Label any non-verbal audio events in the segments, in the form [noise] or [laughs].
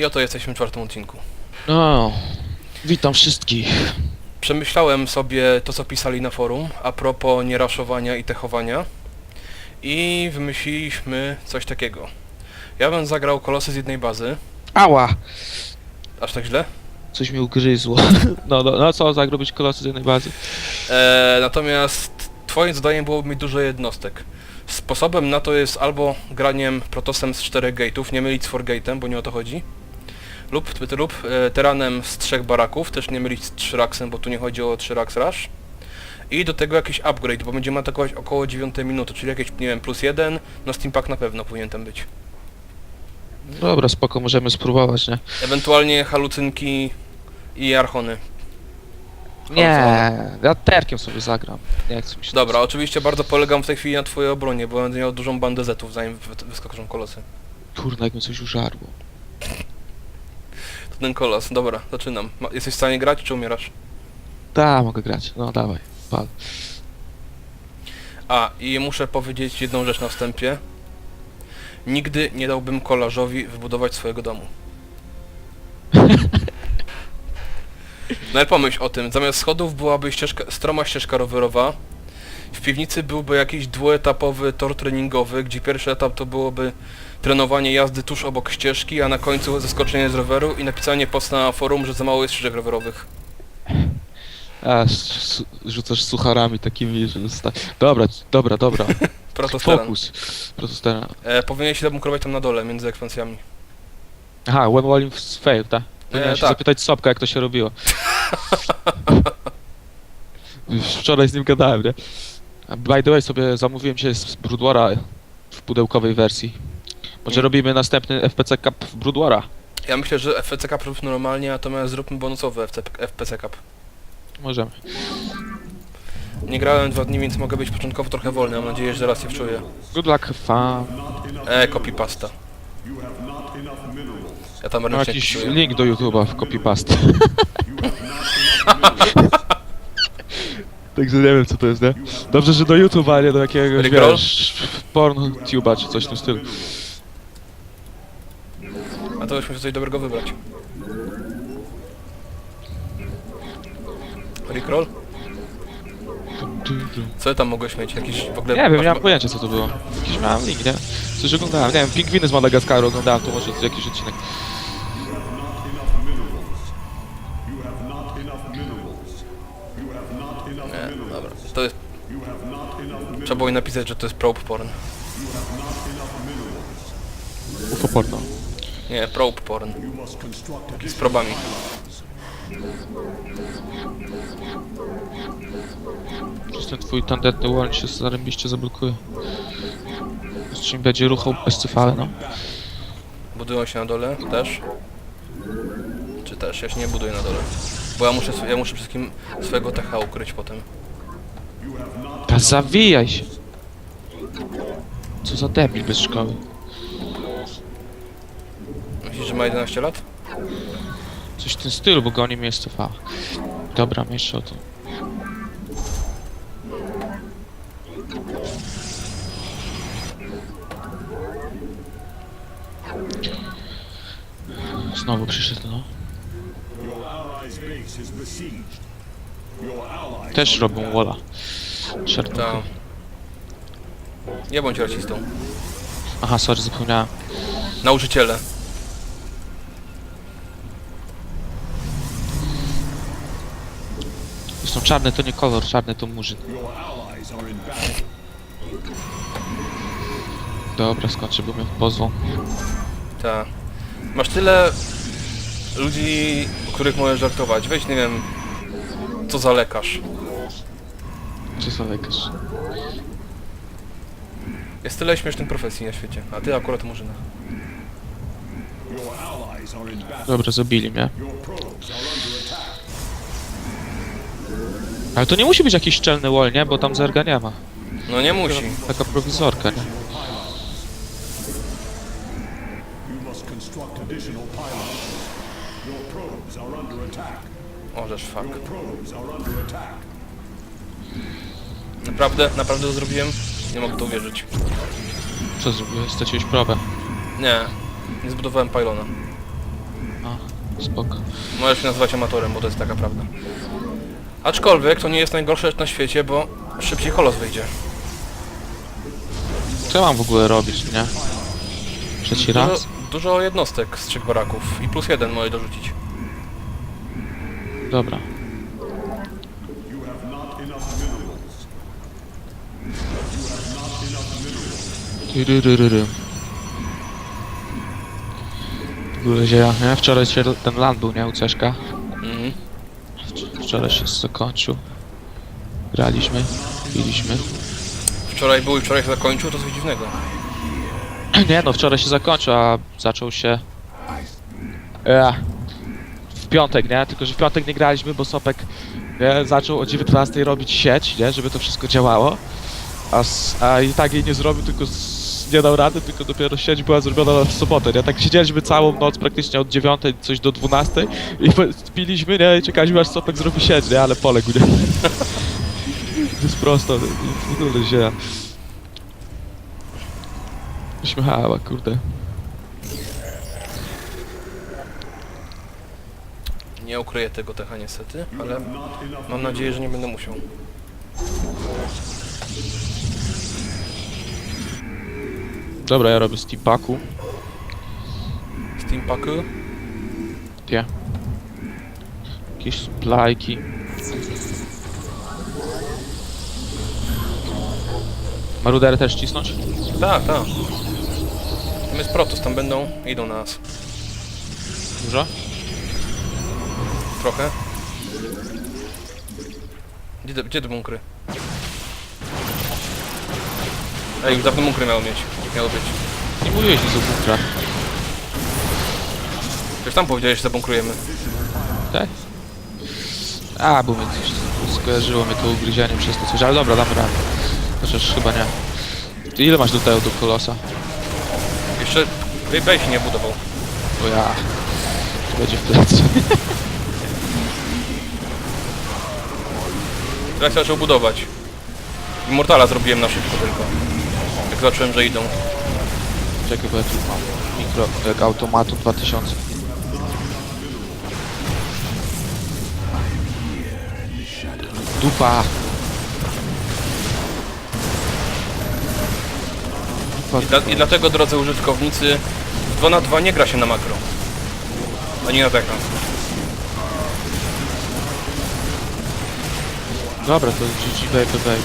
I oto jesteśmy w czwartym odcinku. No, witam wszystkich. Przemyślałem sobie to, co pisali na forum a propos nieraszowania i techowania i wymyśliliśmy coś takiego. Ja bym zagrał kolosy z jednej bazy. Ała! Aż tak źle? Coś mi ugryzło. [laughs] No, no, no co, zagrobić kolosy z jednej bazy? Eee, natomiast twoim zadaniem byłoby mieć dużo jednostek. Sposobem na to jest albo graniem Protosem z czterech gate'ów, nie mylić z Forgate'em, bo nie o to chodzi. Lub, lub e, Teranem z trzech baraków, też nie mylić z Trzyraksem, bo tu nie chodzi o Tryraks Rush. I do tego jakiś upgrade, bo będziemy atakować około 9 minuty, czyli jakieś, nie wiem, plus jeden, no Steampack na pewno powinien tam być. Dobra, spoko, możemy spróbować, nie? Ewentualnie halucynki i archony. Nie, ja terkiem sobie zagram. Nie chcę mi się Dobra, oczywiście bardzo polegam w tej chwili na twojej obronie, bo będę miał dużą bandę zetów, zanim wy- wyskoczą kolosy. Kurna, jak mi coś użarło. Ten kolos, dobra, zaczynam. Ma, jesteś w stanie grać, czy umierasz? Da, mogę grać. No, dawaj, pal. A, i muszę powiedzieć jedną rzecz na wstępie. Nigdy nie dałbym kolarzowi wybudować swojego domu. [laughs] No ale pomyśl o tym, zamiast schodów byłaby ścieżka, stroma ścieżka rowerowa, w piwnicy byłby jakiś dwuetapowy tor treningowy, gdzie pierwszy etap to byłoby trenowanie jazdy tuż obok ścieżki, a na końcu zeskoczenie z roweru i napisanie posta na forum, że za mało jest ścieżek rowerowych. A, s- rzucasz sucharami takimi, że... Sta... Dobra, dobra, dobra. [laughs] Protosteran. Fokus. Protosteran. E, powinieneś się bunkrować tam na dole, między ekspansjami. Aha, one walling fail, tak? Powinienem E, się tak. zapytać Sobka, jak to się robiło. [laughs] Już Wczoraj z nim gadałem, nie? By the way, sobie zamówiłem się z Broodwara w pudełkowej wersji. Może robimy następny FPC Cup w Broodwara? Ja myślę, że FPC Cup rób normalnie, natomiast zróbmy bonusowy FPC Cup. Możemy. Nie grałem dwa dni, więc mogę być początkowo trochę wolny, mam nadzieję, że zaraz się wczuję. Good luck, fam. E, copy pasta. Ja tam Mam ręcznie jakiś wpisuję. link do YouTube'a w copypaste. [laughs] [laughs] Także nie wiem co to jest, nie? Dobrze, że do YouTube'a, a nie do jakiegoś, Rickroll? wiesz, porntube'a czy coś w tym stylu. A to już muszę coś dobrego wybrać. Rickroll? Co tam mogłeś mieć? Jakiś w ogóle... Nie wiem, masz- nie mam pojęcia co to było. Jakiś miałem link, nie? Coś oglądałem, nie wiem, pingwiny z Madagaskaru oglądałem, to może jakiś odcinek. Nie, dobra. To jest... Trzeba było napisać, że to jest probe porn. UFO porno. Nie, probe porn. Z probami. Przez ten twój tandetny łącz się zarębiście zablokuje. Z czym będzie ruchał bez CV, no. Budują się na dole też? Czy też? Ja się nie buduję na dole. Bo ja muszę, ja muszę wszystkim swojego TH ukryć potem. Ta zawijaj się! Co za debil bez szkoły. Myślisz, że ma 11 lat? Coś w tym stylu, bo goni mnie CV. Dobra, mniejsza o to. Znowu przyszedł, no. Też robią walla. Czerwony. Nie bądź rasistą. Aha, sorry, zapomniałem. Nauczyciele. Zresztą czarny to nie kolor, czarny to murzyn. Dobra, skończę, bo mnie pozwą. Tak. Masz tyle ludzi, których możesz żartować. Weź, nie wiem, co za lekarz. Co za lekarz? Jest tyle śmiesznych profesji na świecie, a ty akurat murzyna. Dobra, zabili mnie. Ale to nie musi być jakiś szczelny wall, nie? Bo tam zerga nie ma. No nie musi. Taka prowizorka, nie? Orzesz, fuck. Naprawdę? Naprawdę to zrobiłem? Nie mogę to uwierzyć. Co zrobiłeś? Straciłeś probę. Nie. Nie zbudowałem pylona. A, spoko. Możesz się nazywać amatorem, bo to jest taka prawda. Aczkolwiek to nie jest najgorsze rzecz na świecie, bo szybciej kolos wyjdzie. Co ja mam w ogóle robić, nie? Trzeci Dużo, raz? dużo jednostek z trzech baraków i plus jeden możesz dorzucić. Ogóle dzieje, nie? Wczoraj się ten land był, nie? U Ceszka. Mhm. Wcz- Wczoraj się zakończył. Graliśmy, piliśmy. Wczoraj był i wczoraj się zakończył, to coś dziwnego. [clears throat] Nie no, wczoraj się zakończył, a zaczął się... Ja. W piątek, nie? Tylko, że w piątek nie graliśmy, bo Sopek nie? zaczął o 19 robić sieć, nie? Żeby to wszystko działało. A, a i tak jej nie zrobił, tylko nie dał rady, tylko dopiero sieć była zrobiona na sobotę, nie? Tak siedzieliśmy całą noc, praktycznie od 9 coś do 12 i spiliśmy, nie? I czekaliśmy aż Sopek zrobi sieć, nie? Ale poległ, nie? To jest prosto, w ogóle się... Śmiechała, kurde. Nie ukryję tego techa niestety, ale mam nadzieję, że nie będę musiał. Dobra, ja robię steampaku. Steampaku? Gdzie? Jakieś splajki. Marudery też cisnąć? Tak, tak. Tam jest Protos, tam będą, idą na nas. Dużo? Trochę. Gdzie te, gdzie te bunkry? Ej, już dawno bunkry miało mieć. Miało być. Nie mówiłeś nic o bunkrach, Już tam powiedziałeś, że zabunkrujemy. tak? A, bo mi coś skojarzyło mnie to ugryzienie przez to coś, ale dobra, damy radę. Chociaż chyba nie. Ty ile masz do tego, do kolosa? Jeszcze Wej się nie budował. Bo ja... To będzie w plecy. [laughs] Teraz zaczął budować. Immortala zrobiłem na szybko tylko. Jak zobaczyłem, że idą. Czekaj, bo ja tu mam mikro, jak automatu 2000. Dupa! Dupa, I, dla, I dlatego, drodzy użytkownicy, 2 na 2 nie gra się na makro. Ani na taka. Dobra, to GG baby baby.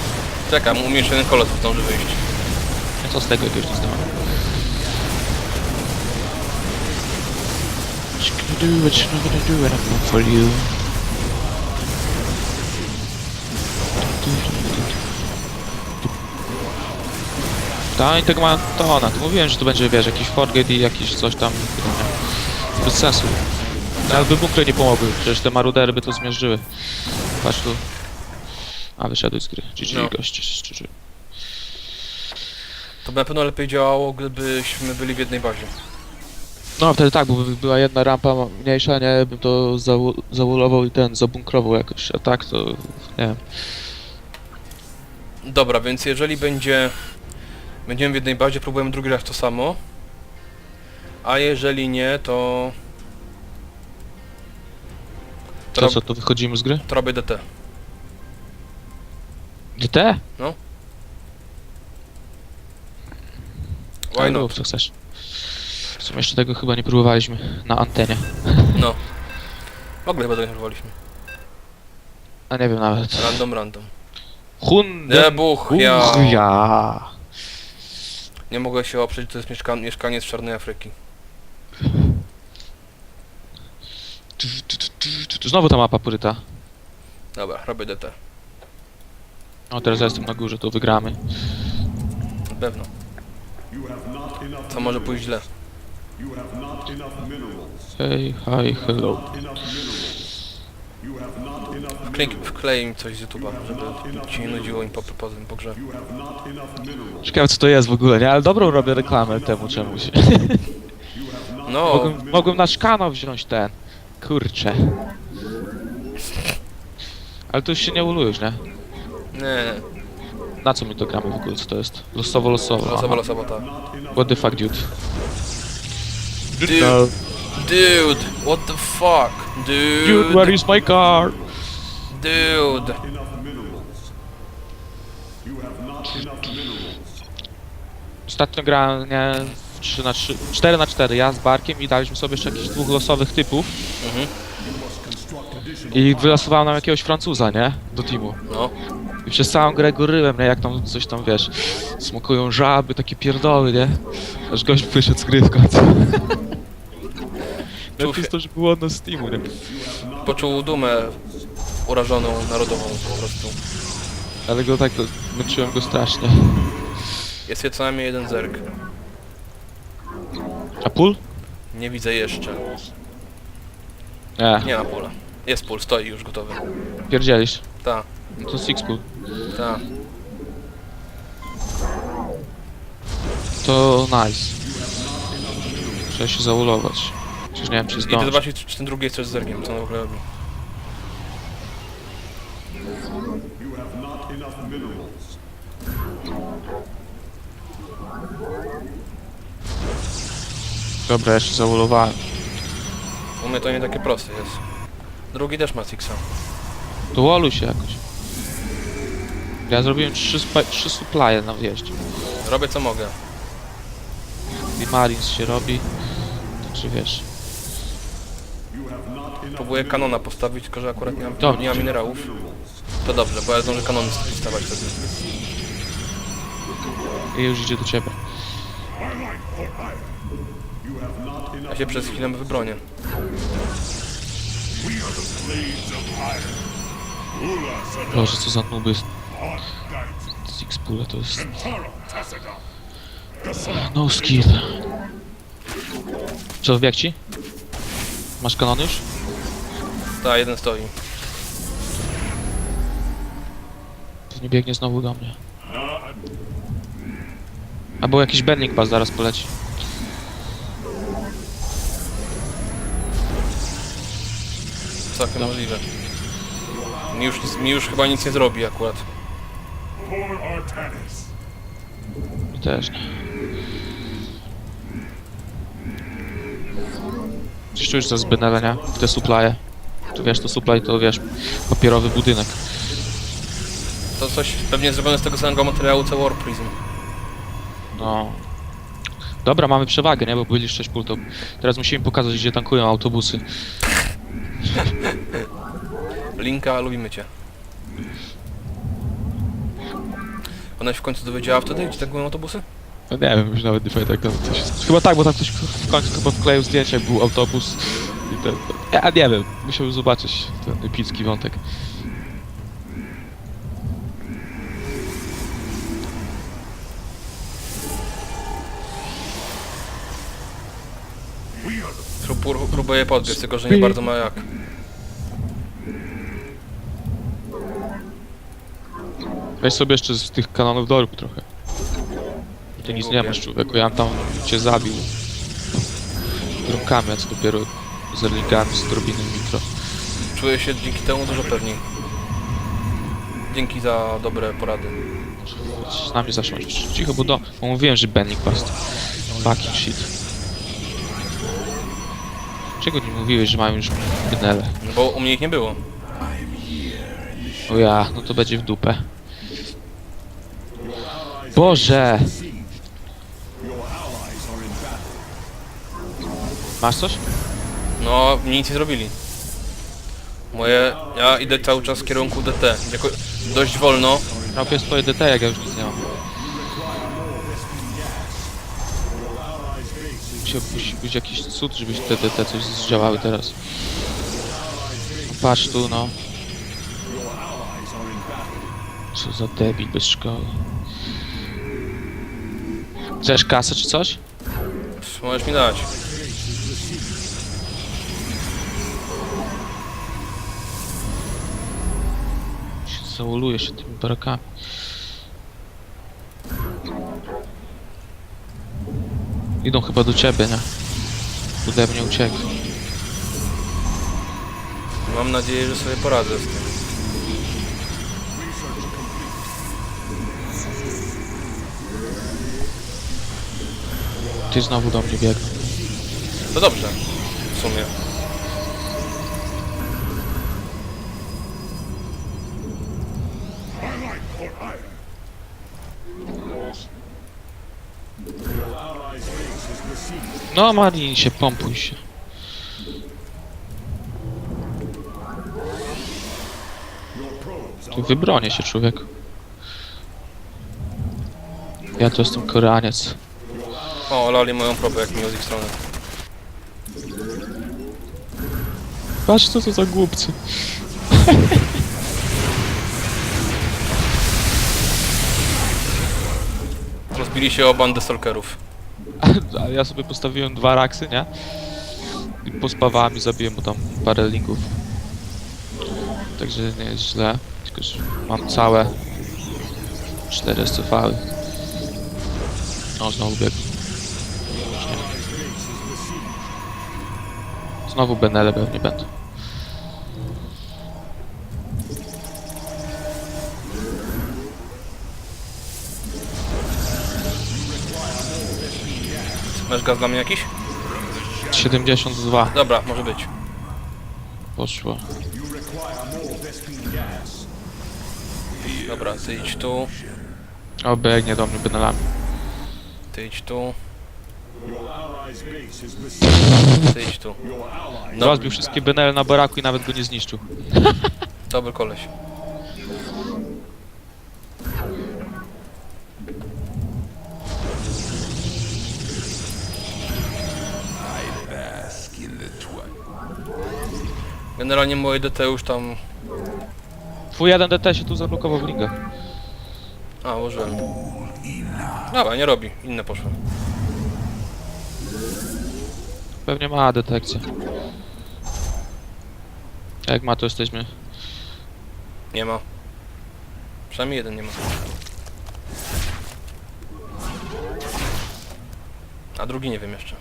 Czekam, umieszczony kolos zdąży wyjść. Ja co z tego jakiegoś nie zdałem. What you gonna do, what you not gonna do when I come for you. I tego ma. To mówiłem, że tu będzie, wiesz, jakiś forgate i jakiś coś tam. Nie, bez sensu. Nawet by bunkry nie pomogły, przecież te marudery by to zmierzyły. Patrz tu. A, wyszedłeś z gry. GG, No. goście, GG. To by na pewno lepiej działało, gdybyśmy byli w jednej bazie. No wtedy tak, bo by była jedna rampa mniejsza, nie, bym to zawulował i ten, zabunkrował jakoś, a tak to, nie wiem. Dobra, więc jeżeli będzie... Będziemy w jednej bazie, próbujemy drugi raz to samo. A jeżeli nie, to... To, To co, to wychodzimy z gry? to robię DT. DT? Why Ale not? co chcesz. W sumie jeszcze tego chyba nie próbowaliśmy, na antenie. [laughs] No. W ogóle chyba tego nie próbowaliśmy. A nie wiem nawet. Random, random. Hun... Nie buch, ja... ja. Nie mogę się oprzeć, to jest mieszka mieszkaniec Czarnej Afryki. Znowu ta mapa poryta. Dobra, robię DT. O, teraz ja jestem na górze, to wygramy. Na pewno. Co może pójść źle? Hey, hi, hello. Enough Wklej, im coś z YouTube'a, żeby ci nie nudziło im po, po, tym po grze. You have not enough minerals. Ciekawe co to jest w ogóle, nie? Ale dobrą robię reklamę temu czemuś. [laughs] No, Mogłem, mogłem na szkano wziąć ten. Kurczę. Ale to już się nie ulujesz, nie? Nie, Na co my to gramy w ogóle? Co to jest? Losowo, losowo. losowo, aha. losowo, tak. What the fuck, dude? Dude, dude, What the fuck? Dude, where Dude, is my car? dude. Ostatnio grałem, nie, w 3 na 3, 4 na 4, ja z Barkiem i daliśmy sobie jeszcze jakichś dwóch losowych typów Mhm. I wylosował nam jakiegoś Francuza, nie? Do teamu. No. I przez całą grę goryłem, nie? Jak tam coś tam, wiesz, smokują żaby, takie pierdoły, nie? Aż gość wyszedł z gry w końcu. [laughs] Się- to, że było ono z teamu, nie? Poczuł dumę urażoną narodową po prostu. Ale go tak, męczyłem go strasznie. Jest je co najmniej jeden zerk. A pól? Nie widzę jeszcze. Nie, Nie ma pula. Jest pól, stoi już gotowy. pierdzielisz. Ta, No to six pool. ta. To nice. Trzeba się zaulować. Przecież nie wiem, czy Idę zdążę. zobaczyć, czy ten drugi jest też zerkiem, co on w ogóle robi. Dobra, ja się zaulowałem. U mnie to nie takie proste jest. Drugi też ma Sixa. To się jakoś. Ja zrobiłem trzy, trzy supply na wjeździe. Robię co mogę. I Marines się robi. Także wiesz. Próbuję kanona postawić, tylko że akurat nie mam, Dobrze. nie mam minerałów. To dobrze, bo ja zdążę kanony postawiać wtedy. I już idzie do ciebie. Ja się przez chwilę wybronię. Boże, co za nuby. Six pule to jest... No skill. Co, wbieg ci? Masz kanon już? Ta, jeden stoi. Pewnie biegnie znowu do mnie. Albo jakiś bending pas zaraz poleci. Całkiem możliwe. Mi już, mi już chyba nic nie zrobi akurat. Mi też nie. Coś czujesz za zbynele, nie? Te supply'e. Tu wiesz, to supply to wiesz, papierowy budynek. To coś pewnie zrobione z tego samego materiału co War Prism. No. Dobra, mamy przewagę, nie? Bo byli 6 pól, to teraz musimy pokazać, gdzie tankują autobusy. Linka, lubimy cię. Ona się w końcu dowiedziała wtedy, gdzie tankują autobusy? No nie wiem, już nawet nie pamiętam jak tam coś... Chyba tak, bo tam ktoś w końcu chyba wkleił zdjęcie, jak był autobus i ten... Ja nie wiem, musiałbym zobaczyć ten epicki wątek. Prób- Próbuję podbiec, tylko że nie bardzo ma jak. Weź sobie jeszcze z tych kanonów dorób trochę. Ty nic nie masz człowieku, ja tam cię zabił. Drąkami, a co dopiero z erlingami, z drobiny mikro. Czuję się dzięki temu dużo pewniej. Dzięki za dobre porady. Z nami zasiąść. Cicho, bo do... Bo mówiłem, że Benning bast. Fucking shit. Czego nie mówiłeś, że mają już bynele? No bo u mnie ich nie było. O ja, no to będzie w dupę. Boże! Masz coś? No, mnie nic nie zrobili. Moje... Ja idę cały czas w kierunku DT. Jako, dość wolno. Robię swoje DT, jak ja już nic nie mam. Musi być jakiś cud, żeby te DT coś zdziałały teraz. Patrz tu, no. Co za debil bez szkoły. Chcesz kasę czy coś? Możesz mi dać. Się Zauluje się tymi barakami. Idą chyba do ciebie, nie? Ode mnie uciekli. Mam nadzieję, że sobie poradzę z tym. Ty znowu do mnie biegł. To dobrze. W sumie. No Marin się, pompuj się. Tu wybronię się człowiek. Ja to jestem Koreaniec. O, lali moją probę, jak mi z ich strony. Patrz co to za głupcy. [laughs] Rozbili się o bandę stalkerów. [laughs] A ja sobie postawiłem dwa raksy, nie? I pospawałem i zabiłem mu tam parę linków. Także nie jest źle. Tylko, że mam całe cztery SCV. No, znowu. Znowu Benele pewnie będą. Masz gaz dla mnie jakiś? 72 Dobra, może być. poszło. Dobra, ty idź tu, O, biegnie do mnie Benelami. ty idź tu, ty idź tu. No, Rozbił wszystkie Benele na baraku i nawet go nie zniszczył. [laughs] dobry koleś. Generalnie moje DT już tam... Twój 1DT się tu zablokował w ringach. A, użyłem. Dobra, nie robi. Inne poszły. Pewnie ma detekcję. Jak ma, to jesteśmy. Nie ma. Przynajmniej jeden nie ma. A drugi nie wiem jeszcze.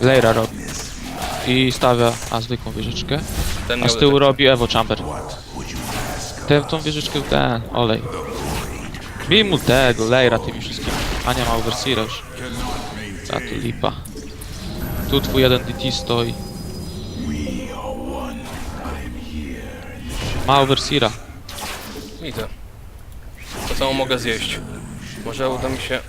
Lejra robi. I stawia, a zwykłą wieżyczkę. Ten A miał z tyłu detekcję. robi Evo Chamber. Ten, tą wieżyczkę, ten, olej. Bij mu tego, Lejra tymi wszystkimi. A nie ma Overseera już. Tu lipa. Tu twój jeden DT stoi. Ma Overseera. Widzę. To samo mogę zjeść. Może uda mi się...